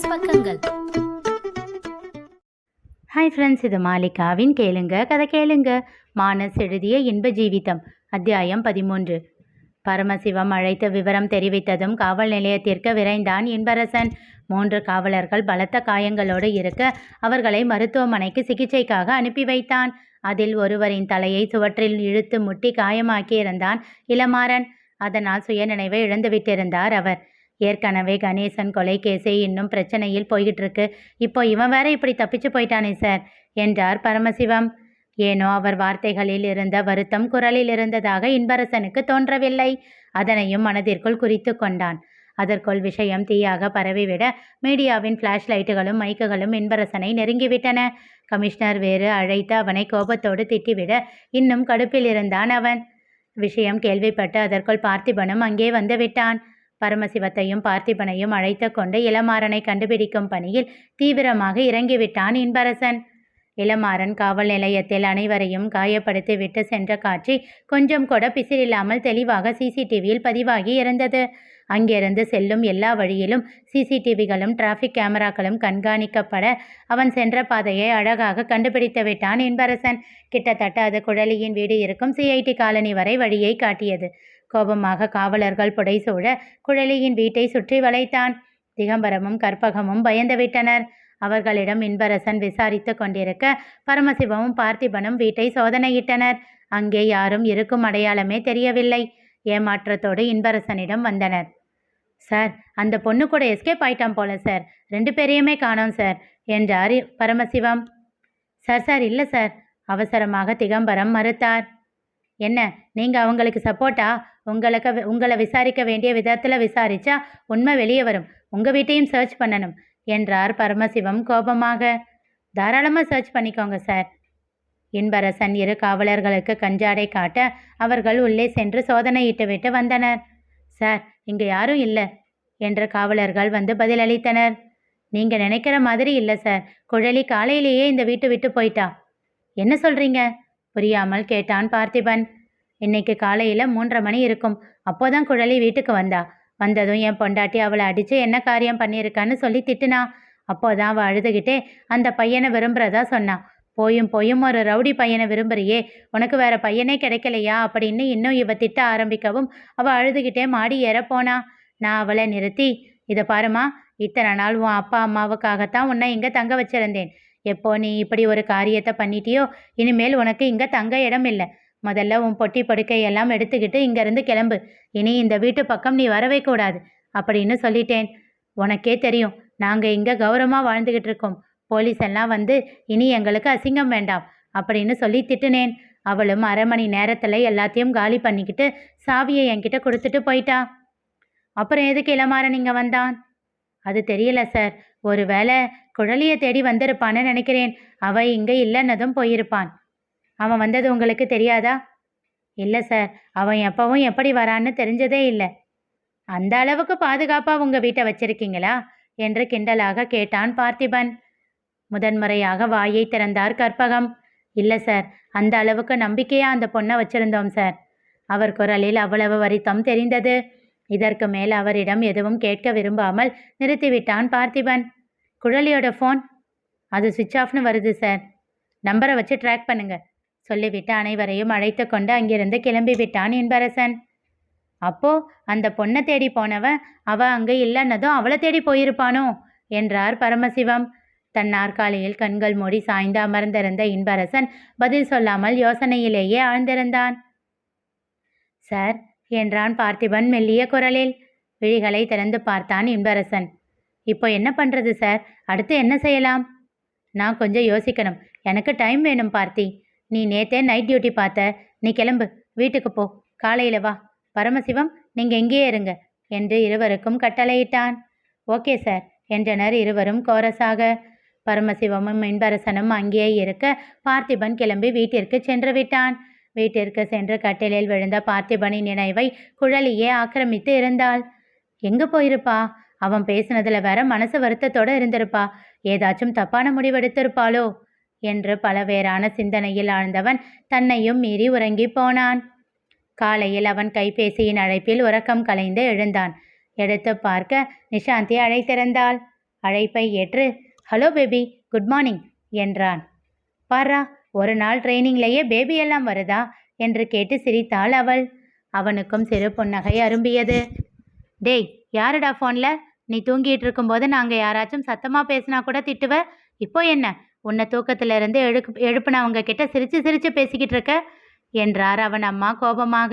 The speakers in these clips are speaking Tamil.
பிசினஸ் பக்கங்கள். ஹாய் ஃப்ரெண்ட்ஸ் இது மாலிகாவின் கேளுங்க கதை கேளுங்க. மானஸ் எழுதிய இன்ப ஜீவிதம் அத்தியாயம் பதிமூன்று. பரமசிவம் அழைத்த விவரம் தெரிவித்ததும் காவல் நிலையத்திற்கு விரைந்தான் இன்பரசன். மூன்று காவலர்கள் பலத்த காயங்களோடு இருக்க அவர்களை மருத்துவமனைக்கு சிகிச்சைக்காக அனுப்பி வைத்தான். அதில் ஒருவரின் தலையை சுவற்றில் இழுத்து முட்டி காயமாக்கியிருந்தான் இளமாறன். அதனால் சுயநினைவை இழந்துவிட்டிருந்தார் அவர். ஏற்கனவே கணேசன் கொலை கேஸே இன்னும் பிரச்சனையில் போய்கிட்டு இருக்கு இப்போ இவன் வேற இப்படி தப்பிச்சு போயிட்டானே சார் என்றார் பரமசிவம். ஏனோ அவர் வார்த்தைகளில் இருந்த வருத்தம் குரலில் இருந்ததாக இன்பரசனுக்கு தோன்றவில்லை. அதனையும் மனதிற்குள் குறித்து கொண்டான். அதற்குள் விஷயம் தீயாக பரவிவிட மீடியாவின் ஃப்ளாஷ் லைட்டுகளும் மைக்குகளும் இன்பரசனை நெருங்கிவிட்டன. கமிஷனர் வேறு அழைத்து அவனை கோபத்தோடு திட்டிவிட இன்னும் கடுப்பில் இருந்தான் அவன். விஷயம் கேள்விப்பட்டு அதற்குள் பார்த்திபனும் அங்கே வந்துவிட்டான் பரமசிவத்தையும் பார்த்திபனையும் அழைத்து கொண்டு இளமாறனை கண்டுபிடிக்கும் பணியில் தீவிரமாக இறங்கிவிட்டான் இன்பரசன். இளமாறன் காவல் நிலையத்தில் அனைவரையும் காயப்படுத்தி விட்டு சென்ற காட்சி கொஞ்சம் கூட பிசிறில்லாமல் தெளிவாக சிசிடிவியில் பதிவாகி இருந்தது. அங்கிருந்து செல்லும் எல்லா வழியிலும் சிசிடிவிகளும் டிராஃபிக் கேமராக்களும் கண்காணிக்கப்பட அவன் சென்ற பாதையை அழகாக கண்டுபிடித்து விட்டான் இன்பரசன். கிட்டத்தட்ட அது குழலியின் வீடு இருக்கும் சிஐடி காலனி வரை வழியை காட்டியது. கோபமாக காவலர்கள் புடைசூழ குழலியின் வீட்டை சுற்றி வளைத்தான். திகம்பரமும் கற்பகமும் பயந்துவிட்டனர் அவர்களிடம் இன்பரசன் விசாரித்து கொண்டிருக்க பரமசிவமும் பார்த்திபனும் வீட்டை சோதனையிட்டனர். அங்கே யாரும் இருக்கும் அடையாளமே தெரியவில்லை. ஏமாற்றத்தோடு இன்பரசனிடம் வந்தனர். சார் அந்த பொண்ணு கூட எஸ்கேப் ஆயிட்டான் போல சார். ரெண்டு பேரையுமே காணோம் சார் என்றார் பரமசிவம். சார் சார் இல்லை சார் அவசரமாக திகம்பரம் மறுத்தார். என்ன நீங்கள் அவங்களுக்கு சப்போர்ட்டா? உங்களுக்கு உங்களை விசாரிக்க வேண்டிய விதத்தில் விசாரிச்சா உண்மை வெளியே வரும். உங்கள் வீட்டையும் சர்ச் பண்ணணும் என்றார் பரமசிவம் கோபமாக. தாராளமாக சர்ச் பண்ணிக்கோங்க சார் இன்பரசன் இரு காவலர்களுக்கு கஞ்சாடை காட்ட அவர்கள் உள்ளே சென்று சோதனையிட்டுவிட்டு வந்தனர். சார் இங்கே யாரும் இல்லை என்ற காவலர்கள் வந்து பதிலளித்தனர். நீங்கள் நினைக்கிற மாதிரி இல்லை சார் குழலி காலையிலேயே இந்த வீட்டு விட்டு போயிட்டா. என்ன சொல்கிறீங்க புரியாமல் கேட்டான் பார்த்திபன். இன்னைக்கு காலையில் மூன்றரை மணி இருக்கும். அப்போதான் குழலி வீட்டுக்கு வந்தா. வந்ததும் என் பொண்டாட்டி அவளை அடித்து என்ன காரியம் பண்ணியிருக்கான்னு சொல்லி திட்டுனா. அப்போதான் அவள் அழுதுகிட்டே அந்த பையனை விரும்புகிறதா சொன்னான் போயும் போயும் ஒரு ரவுடி பையனை விரும்புறியே. உனக்கு வேற பையனே கிடைக்கலையா அப்படின்னு இன்னும் இவ திட்ட ஆரம்பிக்கவும் அவள் அழுதுகிட்டே மாடி ஏற போனா. நான் அவளை நிறுத்தி இதை பாருமா இத்தனை நாள் உன் அப்பா அம்மாவுக்காகத்தான் உன்னை இங்கே தங்க வச்சிருந்தேன். எப்போ நீ இப்படி ஒரு காரியத்தை பண்ணிட்டியோ இனிமேல் உனக்கு இங்கே தங்க இடம் இல்லை. முதல்ல உன் பொட்டி படுக்கையெல்லாம் எடுத்துக்கிட்டு இங்கேருந்து கிளம்பு. இனி இந்த வீட்டு பக்கம் நீ வரவே கூடாது. அப்படின்னு சொல்லிட்டேன். உனக்கே தெரியும் நாங்கள் இங்கே கௌரவமாக வாழ்ந்துக்கிட்டு இருக்கோம். போலீஸ் எல்லாம் வந்து இனி எங்களுக்கு அசிங்கம் வேண்டாம் அப்படின்னு சொல்லி திட்டுனேன். அவளும் அரை மணி நேரத்தில் எல்லாத்தையும் காலி பண்ணிக்கிட்டு சாவியை என்கிட்ட கொடுத்துட்டு போயிட்டா. அப்புறம் எதுக்கு இளமாறன் இங்கே வந்தான்? அது தெரியல சார். ஒருவேளை குழலியை தேடி வந்திருப்பான்னு நினைக்கிறேன். அவ இங்கே இல்லைன்னதும் போயிருப்பான். அவன் வந்தது உங்களுக்கு தெரியாதா? இல்லை சார். அவன் எப்பவும் எப்படி வரான்னு தெரிஞ்சதே இல்லை. அந்த அளவுக்கு பாதுகாப்பாக உங்கள் வீட்டை வச்சிருக்கீங்களா? என்று கிண்டலாக கேட்டான் பார்த்திபன். முதன்முறையாக வாயை திறந்தார் கற்பகம். இல்லை சார். அந்த அளவுக்கு நம்பிக்கையாக அந்த பொண்ணை வச்சிருந்தோம் சார். அவர் குரலில் அவ்வளவு வருத்தம் தெரிந்தது. இதற்கு மேல் அவரிடம் எதுவும் கேட்க விரும்பாமல் நிறுத்திவிட்டான் பார்த்திபன். குழலியோட ஃபோன் அது சுவிட்ச் ஆஃப்னு வருது சார். நம்பரை வச்சு ட்ராக் பண்ணுங்கள் சொல்லிவிட்டு அனைவரையும் அழைத்து கொண்டு அங்கிருந்து கிளம்பிவிட்டான் இன்பரசன். அப்போ அந்த பொண்ணை தேடி போனவன் அவ அங்கே இல்லைன்னதும் அவளை தேடி போயிருப்பானோ? என்றார் பரமசிவம். தன் நாற்காலியில் கண்கள் மூடி சாய்ந்து அமர்ந்திருந்த இன்பரசன் பதில் சொல்லாமல் யோசனையிலேயே ஆழ்ந்திருந்தான். சார் என்றான் பார்த்திபன் மெல்லிய குரலில் விழிகளை திறந்து பார்த்தான் இன்பரசன். இப்போ என்ன பண்ணுறது சார்? அடுத்து என்ன செய்யலாம்? நான் கொஞ்சம் யோசிக்கணும். எனக்கு டைம் வேணும் பார்த்தி. நீ நேத்தே நைட் டியூட்டி பார்த்த. நீ கிளம்பு. வீட்டுக்கு போ. காலையில் வா. பரமசிவம் நீங்கள் எங்கேயே இருங்க என்று இருவருக்கும் கட்டளையிட்டான். ஓகே சார் என்றனர் இருவரும் கோரஸாக பரமசிவமும் மின்பரசனும் அங்கேயே இருக்க பார்த்திபன் கிளம்பி வீட்டிற்கு சென்று விட்டான். வீட்டிற்கு சென்று கட்டிலில் விழுந்த பார்த்திபனின் நினைவை குழலியே ஆக்கிரமித்து இருந்தாள். எங்க போயிருப்பா? அவன் பேசினதுல வேற மனசு வருத்தத்தோட இருந்திருப்பா. ஏதாச்சும் தப்பான முடிவெடுத்திருப்பாளோ? என்று பலவேறான சிந்தனையில் ஆழ்ந்தவன் தன்னையும் மீறி உறங்கி போனான். காலையில் அவன் கைபேசியின் அழைப்பில் உறக்கம் கலைந்து எழுந்தான். எடுத்து பார்க்க நிஷாந்தி அழைத்திருந்தாள் அழைப்பை ஏற்று ஹலோ பேபி குட் மார்னிங் என்றான். பாரா ஒரு நாள் ட்ரைனிங்லேயே பேபி எல்லாம் வருதா? என்று கேட்டு சிரித்தாள் அவள். அவனுக்கும் சிறு புன்னகை அரும்பியது. டேய் யாருடா ஃபோனில் நீ தூங்கிட்டு இருக்கும்போது நாங்கள் யாராச்சும் சத்தமாக பேசினா கூட திட்டுவ? இப்போ என்ன? உன்னை தூக்கத்துல இருந்து எழுப்பு எழுப்புனவங்க கிட்ட சிரிச்சு சிரிச்சு பேசிக்கிட்டு இருக்க? என்றார் அவன் அம்மா கோபமாக.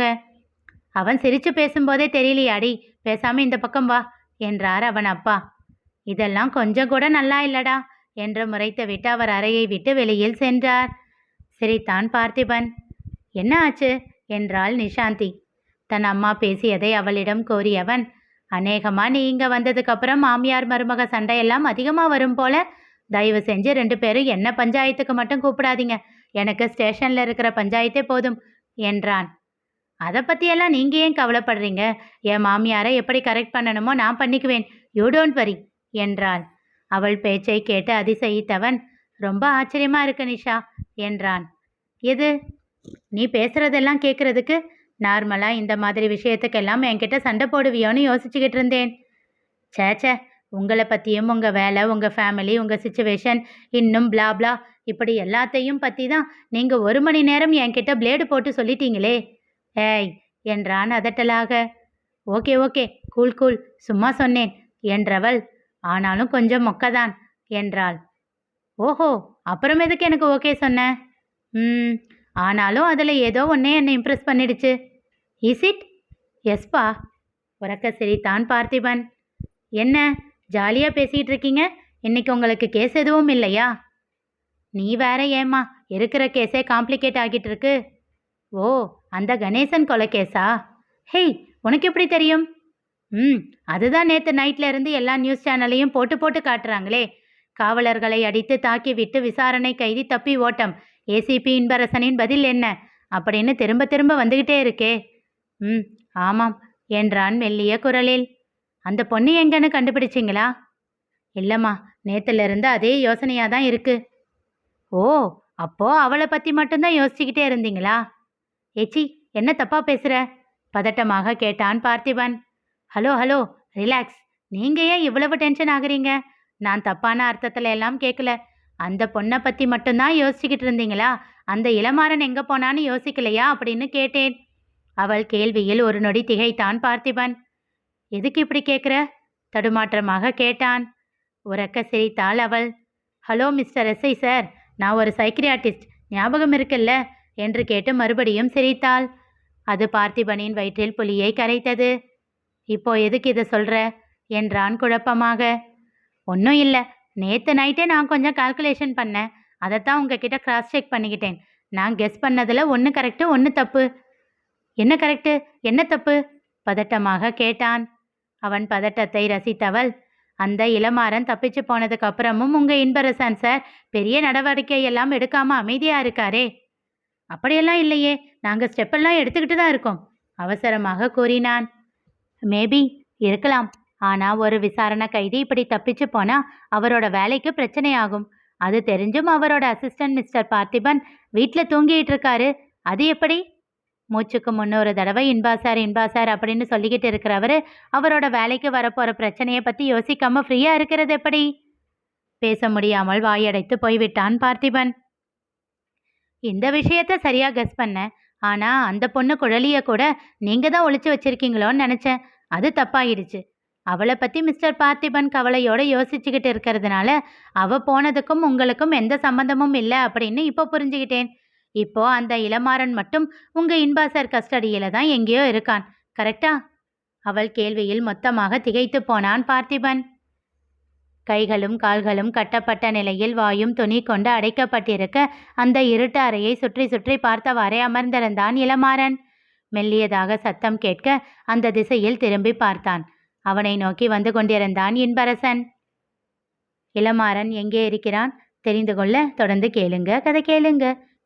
அவன் சிரிச்சு பேசும்போதே தெரியலையாடி பேசாம இந்த பக்கம் வா என்றார் அவன் அப்பா. இதெல்லாம் கொஞ்சம் கூட நல்லா இல்லடா என்று முறைத்து விட்டு அவர் அறையை விட்டு வெளியில் சென்றார். சிரித்தான் பார்த்திபன். என்ன ஆச்சு? என்றாள் நிஷாந்தி. தன் அம்மா பேசியதை அவளிடம் கோரியவன் அநேகமா நீ இங்க வந்ததுக்கு அப்புறம் மாமியார் மருமக சண்டையெல்லாம் அதிகமா வரும் போல தயவு செஞ்சு ரெண்டு பேரும் என்ன பஞ்சாயத்துக்கு மட்டும் கூப்பிடாதீங்க. எனக்கு ஸ்டேஷனில் இருக்கிற பஞ்சாயத்தே போதும் என்றான். அதை பற்றியெல்லாம் நீங்கள் ஏன் கவலைப்படுறீங்க? என் மாமியாரை எப்படி கரெக்ட் பண்ணணுமோ நான் பண்ணிக்குவேன். யூ டோன்ட் வரி என்றாள். அவள் பேச்சை கேட்டு அதிசயித்தவன் ரொம்ப ஆச்சரியமா இருக்கு நிஷா என்றான். எது? நீ பேசுறதெல்லாம் கேட்கறதுக்கு நார்மலாக இந்த மாதிரி விஷயத்துக்கெல்லாம் என்கிட்ட சண்டை போடுவியோன்னு யோசிச்சுக்கிட்டு இருந்தேன். சேச்சே உங்களை பற்றியும் உங்கள் வேலை உங்கள் ஃபேமிலி உங்கள் சுச்சுவேஷன் இன்னும் blah blah இப்படி எல்லாத்தையும் பற்றி தான் நீங்கள் ஒரு மணி நேரம் என்கிட்ட பிளேடு போட்டு சொல்லிட்டீங்களே. ஏய் என்றான் அதட்டலாக. Okay okay. Cool cool. சும்மா சொன்னேன் என்றவள். ஆனாலும் கொஞ்சம் மொக்கதான் என்றாள். ஓஹோ அப்புறம் எதுக்கு எனக்கு ஓகே சொன்ன? ம் ஆனாலும் அதில் ஏதோ ஒன்றே என்னை இம்ப்ரெஸ் பண்ணிடுச்சு. இஸ் இட் எஸ்பா உறக்க சிரித்தான் பார்த்திபன். என்ன? ஜாலியாக பேசிகிட்டு இருக்கீங்க? இன்னைக்கு உங்களுக்கு கேஸ் எதுவும் இல்லையா? நீ வேற ஏம்மா இருக்கிற கேஸே காம்ப்ளிகேட் ஆகிட்டு இருக்கு. ஓ அந்த கணேசன் கொலை கேஸா ஹேய் உனக்கு எப்படி தெரியும்? ம் அதுதான் நேற்று நைட்டில் இருந்து எல்லா நியூஸ் சேனலையும் போட்டு போட்டு காட்டுறாங்களே. காவலர்களை அடித்து தாக்கி விட்டு விசாரணை கைதி தப்பி ஓட்டம். ஏசிபி இன்பரசனின் பதில் என்ன? அப்படின்னு திரும்ப திரும்ப வந்துகிட்டே இருக்கே. ம் ஆமாம் என்றான் மெல்லிய குரலில். அந்த பொண்ணு எங்கன்னு கண்டுபிடிச்சிங்களா? இல்லைம்மா நேற்றுலேருந்து அதே யோசனையாக தான் இருக்குது ஓ அப்போது அவளை பற்றி மட்டும்தான் யோசிச்சுக்கிட்டே இருந்தீங்களா? ஏச்சி என்ன தப்பாக பேசுகிற பதட்டமாக கேட்டான் பார்த்திபன். Hello hello relax. நீங்கள் ஏன் இவ்வளவு டென்ஷன் ஆகுறீங்க? நான் தப்பான அர்த்தத்தில் எல்லாம் கேட்கல அந்த பொண்ணை பற்றி மட்டும்தான் யோசிச்சுக்கிட்டு இருந்தீங்களா? அந்த இளமாறன் எங்கே போனான்னு யோசிக்கலையா? அப்படின்னு கேட்டேன். அவள் கேள்வியில் ஒரு நொடி திகைத்தான் பார்த்திபன். எதுக்கு இப்படி கேட்குற தடுமாற்றமாக கேட்டான். உறக்க சிரித்தாள் அவள். ஹலோ மிஸ்டர் எஸ்ஐ சார் நான் ஒரு சைக்கிரியாட்டிஸ்ட் ஞாபகம் இருக்குல்ல? என்று கேட்டு மறுபடியும் சிரித்தாள். அது பார்த்திபனின் வயிற்றில் புலியை கரைத்தது. இப்போ எதுக்கு இதை சொல்கிற என்றான் குழப்பமாக. ஒன்றும் இல்லை. நேற்று நைட்டே நான் கொஞ்சம் கால்குலேஷன் பண்ணேன். அதைத்தான் உங்ககிட்ட கிராஸ் செக் பண்ணிக்கிட்டேன். நான் கெஸ் பண்ணதில் ஒன்று கரெக்டு ஒன்று தப்பு. என்ன கரெக்டு என்ன தப்பு? பதட்டமாக கேட்டான். அவன் பதட்டத்தை ரசித்தவள். அந்த இளமாறன் தப்பிச்சு போனதுக்கு அப்புறமும் உங்க இன்பரசன் சார் பெரிய நடவடிக்கை எல்லாம் எடுக்காம அமைதியா இருக்காரே. அப்படியெல்லாம் இல்லையே நாங்க ஸ்டெப்பெல்லாம் எடுத்துக்கிட்டு தான் இருக்கோம் அவசரமாக கூறினான். மேபி இருக்கலாம். ஆனா ஒரு விசாரணை கைதி இப்படி தப்பிச்சு போனா அவரோட வேலைக்கு பிரச்சனையாகும். அது தெரிஞ்சும் அவரோட அசிஸ்டன்ட் மிஸ்டர் பார்த்திபன் வீட்டில் தூங்கிட்டு இருக்காரு. அது எப்படி? மூச்சுக்கு முன்னொரு தடவை இன்பாசார் இன்பாசார் அப்படின்னு சொல்லிக்கிட்டு இருக்கிறவர் அவரோட வேலைக்கு வரப்போற பிரச்சனையை பத்தி யோசிக்காம ஃப்ரீயா இருக்கிறது எப்படி? பேச முடியாமல் வாயடைத்து போய்விட்டான் பார்த்திபன். இந்த விஷயத்த சரியா கெஸ் பண்ணேன் ஆனா அந்த பொண்ணு குழலிய கூட நீங்க தான் ஒழிச்சு வச்சிருக்கீங்களோன்னு நினைச்சேன். அது தப்பாயிடுச்சு. அவளை பத்தி மிஸ்டர் பார்த்திபன் கவலையோட யோசிச்சுக்கிட்டு இருக்கிறதுனால அவ போனதுக்கும் உங்களுக்கும் எந்த சம்பந்தமும் இல்லை அப்படின்னு இப்போ புரிஞ்சுக்கிட்டேன். இப்போ அந்த இளமாறன் மட்டும் உங்க இன்பாசர் கஸ்டடியில தான் எங்கேயோ இருக்கான். கரெக்டா? அவள் கேள்வியில் மொத்தமாக திகைத்து போனான் பார்த்திபன். கைகளும் கால்களும் கட்டப்பட்ட நிலையில் வாயும் துணி கொண்டு அடைக்கப்பட்டிருக்க அந்த இருட்டு அறையை சுற்றி சுற்றி பார்த்தவாறே அமர்ந்திருந்தான் இளமாறன். மெல்லியதாக சத்தம் கேட்க அந்த திசையில் திரும்பி பார்த்தான். அவனை நோக்கி வந்து கொண்டிருந்தான் இன்பரசன். இளமாறன் எங்கே இருக்கிறான்? தெரிந்து கொள்ள தொடர்ந்து கேளுங்க. கதை கேளுங்க.